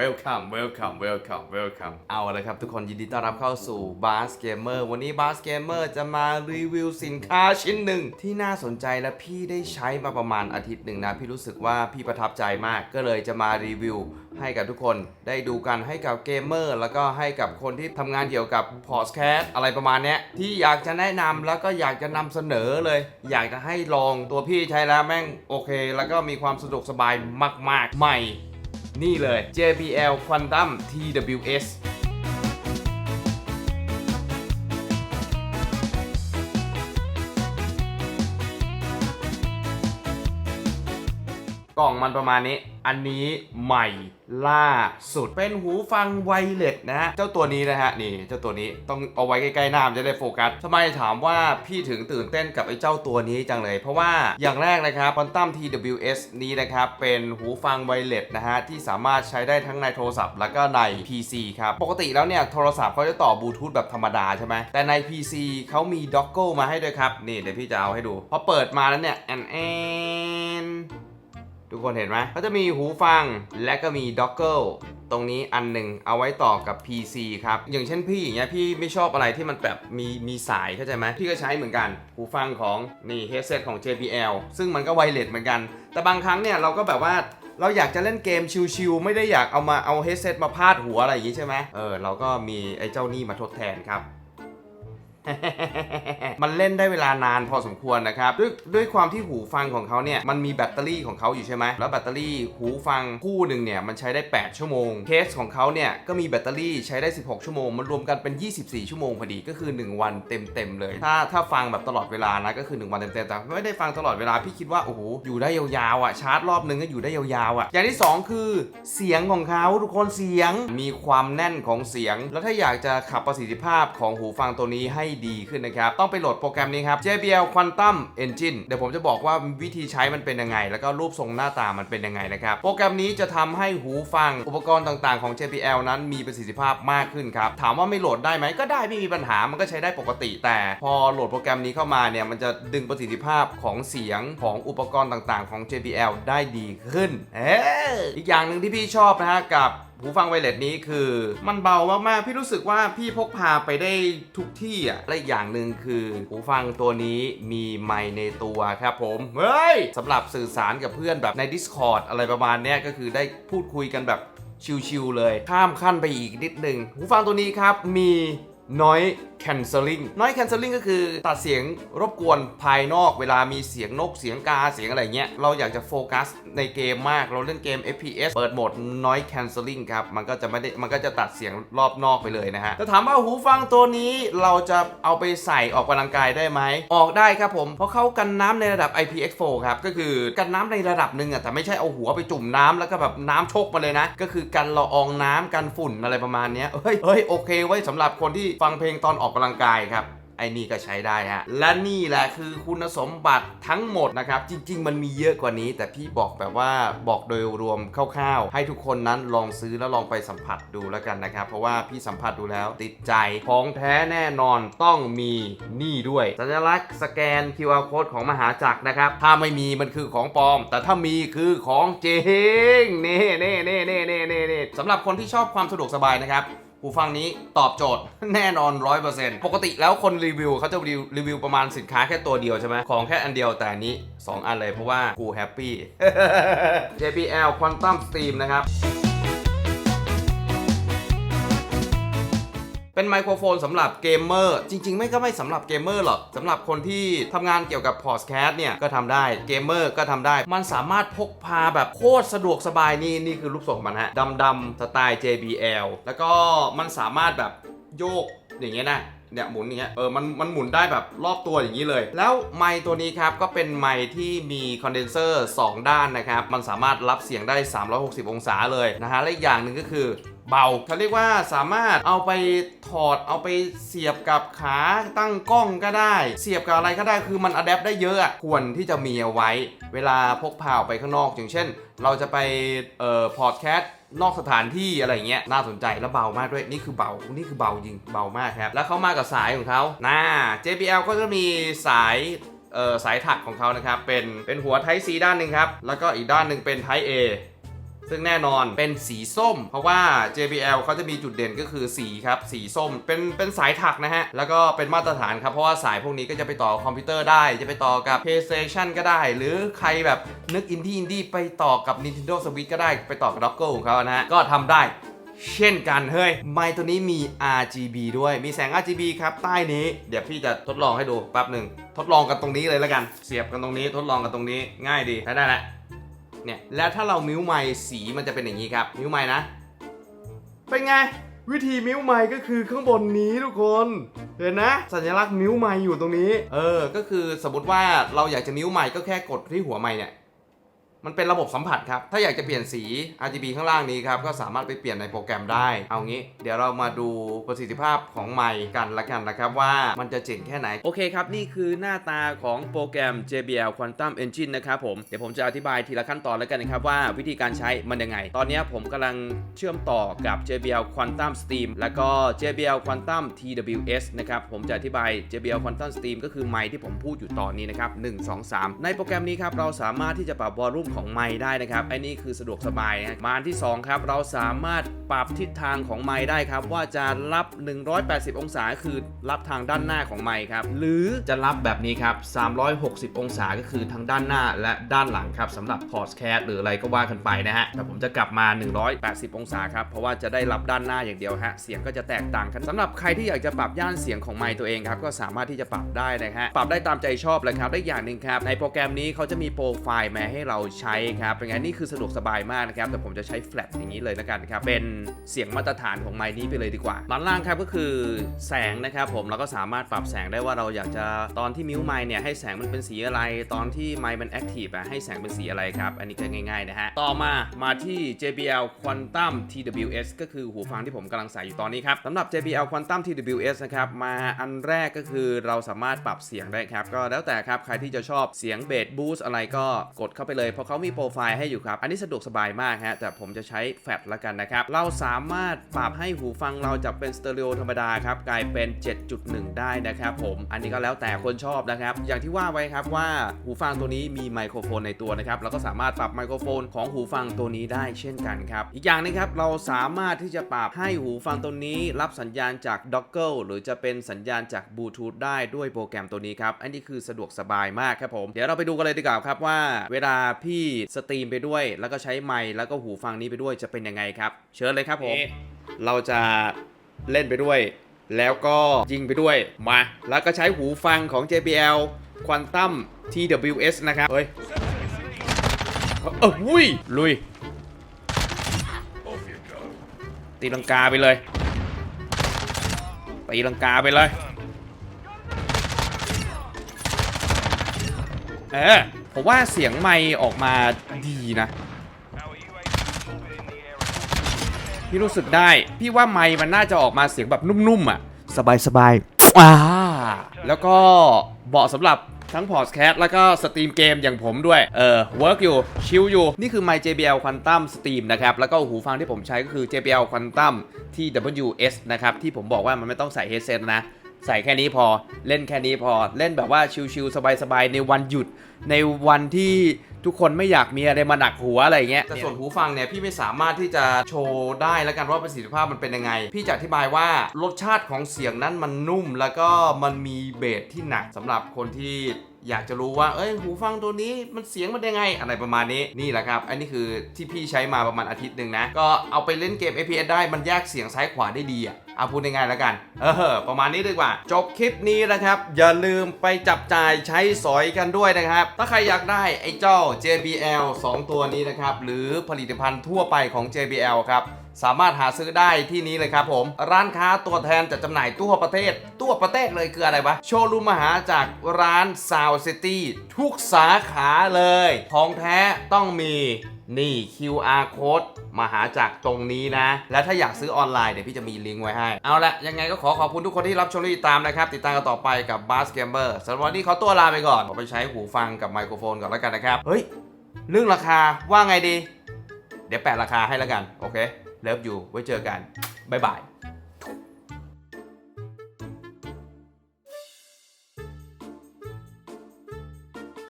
welcome welcome welcome welcome เอาละครับ ทุกคนยินดีต้อนรับเข้าสู่ Bars Gamer วันนี้ Bars Gamer จะมารีวิวสินค้าชิ้นหนึ่ง ที่น่าสนใจและพี่ได้ใช้มาประมาณอาทิตย์หนึ่งนะ พี่รู้สึกว่าพี่ประทับใจมาก ก็เลยจะมารีวิวให้กับทุกคนได้ดูกันให้กับเกมเมอร์แล้วก็ให้กับคนที่ทำงานเกี่ยวกับพอดแคสต์อะไรประมาณนี้ที่อยากจะแนะนำแล้วก็อยากจะนำเสนอเลย อยากจะให้ลองตัวพี่ใช้แล้วแม่งโอเค แล้วก็มีความสะดวกสบายมาก ๆ ใหม่ นี่เลย JBL Quantum TWS กล่องมันประมาณนี้ อันนี้ใหม่ล่าสุด เป็นหูฟังไวเลสนะฮะ เจ้าตัวนี้นะฮะ นี่ เจ้าตัวนี้ต้องเอาไว้ใกล้ๆหน้ามจะได้โฟกัสทำไมถามว่าพี่ถึงตื่นเต้นกับไอ้เจ้าตัวนี้จังเลย เพราะว่าอย่างแรกนะครับ Quantum TWS นี้นะครับ เป็นหูฟังไวเลสนะฮะ ที่สามารถใช้ได้ทั้งในโทรศัพท์ แล้วก็ใน PC ครับ ปกติแล้วเนี่ย โทรศัพท์เขาจะต่อบลูทูธแบบธรรมดาใช่ไหมแต่ใน PC เขามีด็อกเกิลมาให้ด้วยครับนี่เดี๋ยวพี่จะเอาให้ดูพอเปิดมาแล้วเนี่ยแอนแอน ทุกคนเห็นไหมก็จะมีหูฟังและก็มีด็อกเกิลตรงนี้อันหนึ่งเอาไว้ต่อกับ PC ครับ อย่างเช่นพี่อย่างเงี้ยพี่ไม่ชอบอะไรที่มันแบบมีมีสายเข้าใจไหมพี่ก็ใช้เหมือนกัน หูฟังของนี่เฮดเซตของ JBL ซึ่งมันก็ไวเลสเหมือนกัน แต่บางครั้งเนี่ยเราก็แบบว่าเราอยากจะเล่นเกมชิลๆไม่ได้อยากเอามาเอาเฮดเซตมาพาดหัวอะไรอย่างงี้ใช่ไหมเออเราก็มีไอ้เจ้านี่มาทดแทนครับ มันเล่นได้เวลานานพอสมควรนะครับ ด้วยด้วยความที่หูฟังของเขาเนี่ย มันมีแบตเตอรี่ของเขาอยู่ใช่ไหม แล้วแบตเตอรี่หูฟังคู่หนึ่งเนี่ย มันใช้ได้ 8 ชั่วโมง เคสของเขาเนี่ย ก็มีแบตเตอรี่ใช้ได้ 16 ชั่วโมง มันรวมกันเป็น 24 ชั่วโมงพอดีก็คือ 1 วันเต็มๆเลย ถ้าถ้าฟังแบบตลอดเวลานะก็คือ 1 วันเต็มๆแต่ไม่ได้ฟังตลอดเวลาพี่คิดว่าโอ้โหอยู่ได้ยาวๆอะชาร์จรอบนึงก็อยู่ได้ยาวๆอะอย่างที่ 2 คือเสียงของเขาทุกคนเสียงมีความแน่นของเสียง แล้วถ้าอยากจะขับประสิทธิภาพของหูฟังตัวนี้ให้ดีขึ้นนะครับ ต้องไปโหลดโปรแกรมนี้ครับ JBL Quantum Engine เดี๋ยวผมจะบอกว่าวิธีใช้มันเป็นยังไง แล้วก็รูปทรงหน้าตามันเป็นยังไงนะครับ โปรแกรมนี้จะทำให้หูฟังอุปกรณ์ต่างๆของ JBL นั้นมีประสิทธิภาพมากขึ้นครับ ถามว่าไม่โหลดได้ไหมก็ได้ไม่มีปัญหามันก็ใช้ได้ปกติ แต่พอโหลดโปรแกรมนี้เข้ามาเนี่ยมันจะดึงประสิทธิภาพของเสียงของอุปกรณ์ต่างๆ ของ JBL ได้ดีขึ้นเอออีกอย่างหนึ่งที่พี่ชอบนะฮะกับ หูฟังไวเลสนี้คือ มันเบามากๆ พี่รู้สึกว่าพี่พกพาไปได้ทุกที่อะและอีกอย่างหนึ่งคือ หูฟังตัวนี้มีไมค์ในตัวครับผม เฮ้ยสำหรับสื่อสารกับเพื่อนแบบใน Discord อะไรประมาณเนี้ยก็คือได้พูดคุยกันแบบชิวๆเลย ข้ามขั้นไปอีกนิดนึง หูฟังตัวนี้ครับมีน้อย canceling noise canceling ก็คือตัดเสียงรบกวนภายนอกเวลามีเสียงนกเสียงกาเสียงอะไรเงี้ย เราอยากจะโฟกัสในเกมมาก เราเล่นเกม FPS เปิดโหมด noise canceling ครับ มันก็จะไม่ได้มันก็จะตัดเสียงรอบนอกไปเลยนะฮะ แต่ถามว่าหูฟังตัวนี้เราจะเอาไปใส่ออกกำลังกายได้ไหม ออกได้ครับผม เพราะเขากันน้ำในระดับ IPX4 ครับก็คือกันน้ำในระดับหนึ่งอะแต่ไม่ใช่เอาหัวไปจุ่มน้ำแล้วก็แบบน้ำชกมาเลยนะ ก็คือกันละอองน้ำกันฝุ่นอะไรประมาณเนี้ยเฮ้ยเฮ้ยโอเคไว้ยสำหรับคนที่ฟังเพลงตอนออกอกกำลังกายครับไอ้นี่ก็ใช้ได้ฮะ และนี่แหละคือคุณสมบัติทั้งหมดนะครับ จริง ๆ มันมีเยอะกว่านี้ แต่พี่บอกแบบว่าบอกโดยรวมคร่าวๆ ให้ทุกคนนั้นลองซื้อแล้วลองไปสัมผัสดูแล้วกันนะครับ เพราะว่าพี่สัมผัสดูแล้วติดใจของแท้แน่นอนต้องมีนี่ด้วย สัญลักษณ์สแกน QR code ของมหาจักรนะครับ ถ้าไม่มีมันคือของปลอม แต่ถ้ามีคือของจริงนี่นี่นี่นี่นี่นี่นี่สำหรับคนที่ชอบความสะดวกสบายนะครับ หูฟังนี้ตอบโจทย์แน่นอน 100%ปกติแล้วคนรีวิวเขาจะรีวิวรีวิวประมาณสินค้าแค่ตัวเดียวใช่ไหมของแค่อันเดียวแต่อันนี้ 2 อันเลยเพราะว่ากูแฮปปี้ JBL Quantum Stream นะครับ เป็นไมโครโฟนสำหรับเกมเมอร์จริง ๆ ไม่ก็ไม่สำหรับเกมเมอร์หรอกสำหรับคนที่ทำงานเกี่ยวกับพอดแคสต์เนี่ยก็ทำได้เกมเมอร์ก็ทำได้ มันสามารถพกพาแบบโคตรสะดวกสบายนี่นี่คือรูปทรงมันฮะดำดำๆสไตล์ JBL แล้วก็มันสามารถแบบโยกอย่างเงี้ยนะเนี่ยหมุนอย่างเงี้ยเออมันมันหมุนได้แบบรอบตัวอย่างนี้เลย แล้วไมค์ตัวนี้ครับ ก็เป็นไมค์ที่มีคอนเดนเซอร์ 2 ด้านนะครับ มันสามารถรับเสียงได้ 360 องศาเลยนะฮะและอีกอย่างหนึ่งก็คือ เบาเขาเรียกว่าสามารถเอาไปถอดเอาไปเสียบกับขาตั้งกล้องก็ได้ เสียบกับอะไรก็ได้คือมันอัดแอปได้เยอะควรที่จะมีเอาไว้ เวลาพกพาออกไปข้างนอกอย่างเช่น เราจะไปเอ่อพอดแคสต์นอกสถานที่อะไรเงี้ยน่าสนใจและเบามากด้วยนี่คือเบานี่คือเบาจริงเบามากครับ แล้วเขามากับสายของเขาน่า JBL ก็จะมีสายเอ่อสายถักของเขานะครับเป็นเป็นหัว Type C ด้านหนึ่งครับแล้วก็อีกด้านหนึ่งเป็น Type A ซึ่งแน่นอนเป็นสีส้ม เพราะว่า JBL เขาจะมีจุดเด่นก็คือสีครับสีส้มเป็นเป็นสายถักนะฮะ แล้วก็เป็นมาตรฐานครับ เพราะว่าสายพวกนี้ก็จะไปต่อคอมพิวเตอร์ได้ จะไปต่อกับ PlayStation ก็ได้ หรือใครแบบนึกอินดี้อินดี้ไปต่อกับ Nintendo Switch ก็ได้ไปต่อกับด็อกเกิลของเขานะฮะ ก็ทำได้เช่นกันเฮ้ย ไมค์ตัวนี้มี RGB ด้วย มีแสง RGB ครับ ใต้นี้ เดี๋ยวพี่จะทดลองให้ดูแป๊บหนึ่ง ทดลองกันตรงนี้เลยแล้วกัน เสียบกันตรงนี้ ทดลองกันตรงนี้ ง่ายดี ได้ได้แหละ เนี่ย แล้วถ้าเรามิ้วไม้สีมันจะเป็นอย่างนี้ครับ มิ้วไม้นะ เป็นไง วิธีมิ้วไม้ก็คือข้างบนนี้ทุกคนเห็นนะสัญลักษณ์มิ้วไม้อยู่ตรงนี้ เออ ก็คือสมมติว่าเราอยากจะมิ้วไม้ก็แค่กดที่หัวไม้เนี่ย มันเป็นระบบสัมผัสครับ ถ้าอยากจะเปลี่ยนสี RGB ข้างล่างนี้ครับ ก็สามารถไปเปลี่ยนในโปรแกรมได้ เอางี้ เดี๋ยวเรามาดูประสิทธิภาพของไมค์กันละกันนะครับ ว่ามันจะเจ๋งแค่ไหน โอเคครับ นี่คือหน้าตาของโปรแกรม JBL Quantum Engine นะครับผม เดี๋ยวผมจะอธิบายทีละขั้นตอนแล้วกันนะครับว่าวิธีการใช้มันยังไง ตอนนี้ผมกำลังเชื่อมต่อกับ JBL Quantum Steam แล้วก็ JBL Quantum TWS นะครับ ผมจะอธิบาย JBL Quantum Steam ก็คือไมค์ที่ผมพูดอยู่ตอนนี้นะครับ1 2 3 ในโปรแกรมนี้ครับเราสามารถที่จะปรับวอลลุ่มของไมค์ได้นะครับไอ้นี่คือสะดวกสบายนะมาอันที่ 2 ครับ เราสามารถปรับทิศทางของไมค์ได้ครับ ว่าจะรับ 180 องศาคือรับทางด้านหน้าของไมค์ครับ หรือจะรับแบบนี้ครับ 360 องศาก็คือทั้งด้านหน้าและด้านหลังครับสำหรับพอดแคสต์หรืออะไรก็ว่ากันไปนะฮะแต่ผมจะกลับมา 180 องศาครับเพราะว่าจะได้รับด้านหน้าอย่างเดียวฮะเสียงก็จะแตกต่างกันสำหรับใครที่อยากจะปรับย่านเสียงของไมค์ตัวเองครับก็สามารถที่จะปรับได้นะฮะปรับได้ตามใจชอบเลยครับได้อย่างหนึ่งครับในโปรแกรมนี้เขาจะมีโปรไฟล์มาให้เราใช้ครับเป็นไงนี่คือสะดวกสบายมากนะครับแต่ผมจะใช้แฟลตอย่างนี้เลยนะกันครับเป็นเสียงมาตรฐานของไมค์นี้ไปเลยดีกว่าด้านล่างครับก็คือแสงนะครับผมเราก็สามารถปรับแสงได้ว่าเราอยากจะตอนที่มิวไมค์เนี่ยให้แสงมันเป็นสีอะไร ตอนที่ไมค์มันแอคทีฟอะให้แสงเป็นสีอะไรครับ อันนี้ก็ง่ายๆนะฮะต่อมามาที่ JBL Quantum TWS ก็คือหูฟังที่ผมกำลังใส่อยู่ตอนนี้ครับสำหรับ JBL Quantum TWS นะครับมาอันแรกก็คือเราสามารถปรับเสียงได้ครับก็แล้วแต่ครับใครที่จะชอบเสียงเบสบูสอะไรก็กดเข้าไปเลยเพราะเขามีโปรไฟล์ให้อยู่ครับ อันนี้สะดวกสบายมากฮะ แต่ผมจะใช้แฟลชละกันนะครับ เราสามารถปรับให้หูฟังเราจากเป็นสเตอริโอธรรมดาครับ กลายเป็น 7.1 ได้นะครับผม อันนี้ก็แล้วแต่คนชอบนะครับ อย่างที่ว่าไว้ครับว่าหูฟังตัวนี้มีไมโครโฟนในตัวนะครับ เราก็สามารถปรับไมโครโฟนของหูฟังตัวนี้ได้เช่นกันครับ อีกอย่างหนึงครับ เราสามารถที่จะปรับให้หูฟังตัวนี้ รับสัญญาณจากด็อกเกิลหรือจะเป็นสัญญาณจากบลูทูธได้ด้วยโปรแกรมตัวนี้ครับ อันนี้คือสะดวกสบายมากครับผม เดี๋ยวเราไปดูกันเลยดีกว่าครับว่า เวลาพี่สตรีมไปด้วย แล้วก็ใช้ไมค์แล้วก็หูฟังนี้ไปด้วยจะเป็นยังไงครับ เชิญเลยครับผม เราจะเล่นไปด้วย แล้วก็ยิงไปด้วยมา แล้วก็ใช้หูฟังของ JBL Quantum TWS นะครับ เฮ้ย เออวุ้ยลุย ตีลังกาไปเลย ตีลังกาไปเลย เออ ผมว่าเสียงไมค์ออกมาดีนะพี่รู้สึกได้ พี่ว่าไมค์มันน่าจะออกมาเสียงแบบนุ่มๆอะ สบายๆอ่าแล้วก็เหมาะสำหรับทั้งพอดแคสต์แล้วก็สตรีมเกมอย่างผมด้วย เออเวิร์กอยู่ ชิลอยู่ นี่คือไมค์ JBL Quantum Stream นะครับ แล้วก็หูฟังที่ผมใช้ก็คือ JBL Quantum TWS นะครับ ที่ผมบอกว่ามันไม่ต้องใส่เฮดเซตนะ ใส่แค่นี้พอเล่นแค่นี้พอเล่นแบบว่าชิลๆสบายๆในวันหยุดในวันที่ทุกคนไม่อยากมีอะไรมาหนักหัวอะไรเงี้ยแต่ส่วนหูฟังเนี่ยพี่ไม่สามารถที่จะโชว์ได้แล้วกันว่าประสิทธิภาพมันเป็นยังไง พี่จะอธิบายว่ารสชาติของเสียงนั้นมันนุ่ม แล้วก็มันมีเบสที่หนักสำหรับคนที่ อยากจะรู้ว่าเอ้ยหูฟังตัวนี้มันเสียงมันยังไง อะไรประมาณนี้นี่แหละครับ อันนี้คือที่พี่ใช้มาประมาณอาทิตย์หนึ่งนะ ก็เอาไปเล่นเกม FPS ได้มันแยกเสียงซ้ายขวาได้ดีอะเอาพูดง่ายๆแล้วกัน เออ ประมาณนี้ดีกว่า จบคลิปนี้นะครับ อย่าลืมไปจับจ่ายใช้สอยกันด้วยนะครับ ถ้าใครอยากได้ไอ้เจ้า JBL 2 ตัวนี้นะครับ หรือผลิตภัณฑ์ทั่วไปของ JBL ครับ สามารถหาซื้อได้ที่นี้เลยครับผม ร้านค้าตัวแทนจัดจำหน่ายทั่วประเทศ ทั่วประเทศเลยคืออะไรวะ โชว์รูมมหาจากร้าน Sound City ทุกสาขาเลย ของแท้ต้องมีนี่ QR code มาหาจากตรงนี้นะ และถ้าอยากซื้อออนไลน์เดี๋ยวพี่จะมีลิงก์ไว้ให้ เอาละยังไงก็ขอขอบคุณทุกคนที่รับชมและติดตามนะครับ ติดตามกันต่อไปกับ b a s Gamer สำหรับวันนี้ขอตัวลาไปก่อนผมไปใช้หูฟังกับไมโครโฟนก่อนแล้วกันนะครับ เฮ้ย เรื่องราคาว่าไงดี เดี๋ยวแปะราคาให้แล้วกัน โอเค เลิฟอยู่ไว้เจอกันบ๊ายบาย